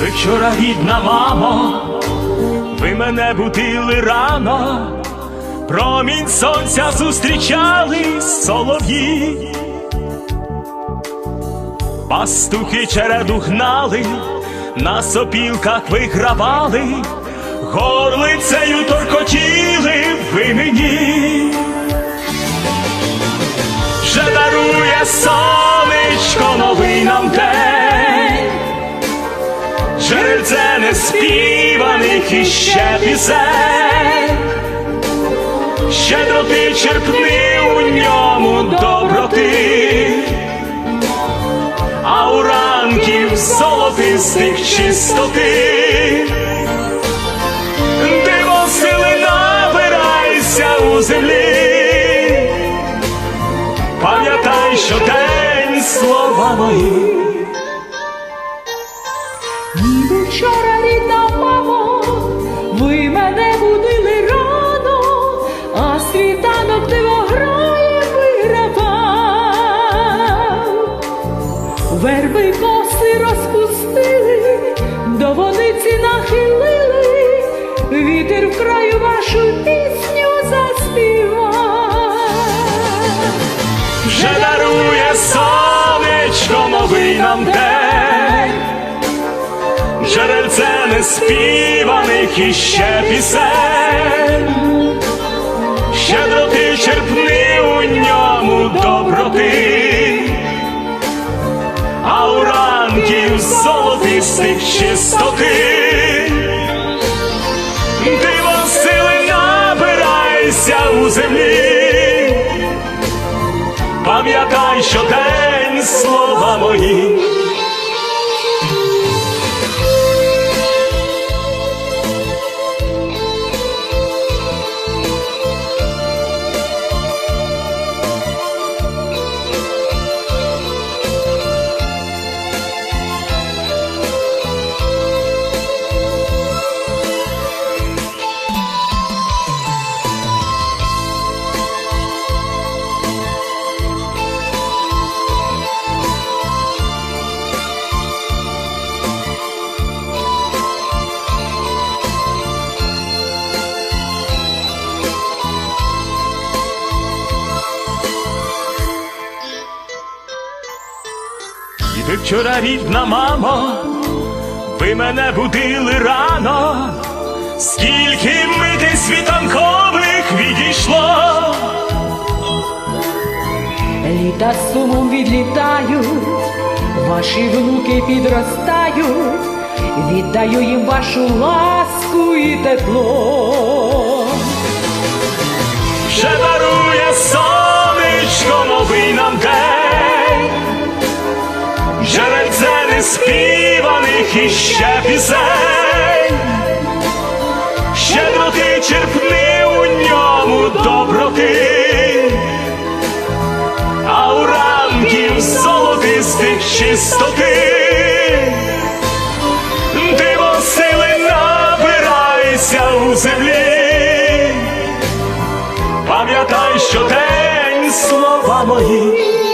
ви вчора рідна мамо, ви мене будили рано, промінь сонця зустрічали солов'ї, пастухи череду гнали, на сопілках вигравали, горлицею торкотіли Джерельце неспіваних іще пісень, Щедро ти черпни у ньому доброти, а у ранків золотистих чистоти, диво набирайся у землі. Пам'ятай, що день слова мої. До водиці нахилили, вітер в краю вашу пісню заспівав. Вже дарує сонечко новий нам день, Джерельце неспіваних іще пісень, Щедро ти черпни у ньому доброти, золотистих чистоти, диво сили набирайся у землі. Пам'ятай, що день слова мої. Вчора рідна мамо, ви мене будили рано, скільки мити світанкових відійшло. Літа з сумом відлітають, ваші внуки підростають, віддаю їм вашу ласку і тепло. Вже дарує сонечко неспіваних іще пісень, Щедро ти черпни у ньому доброти, а у ранків золотистих чистоти, диво сили набирайся у землі. Пам'ятай, що день слова мої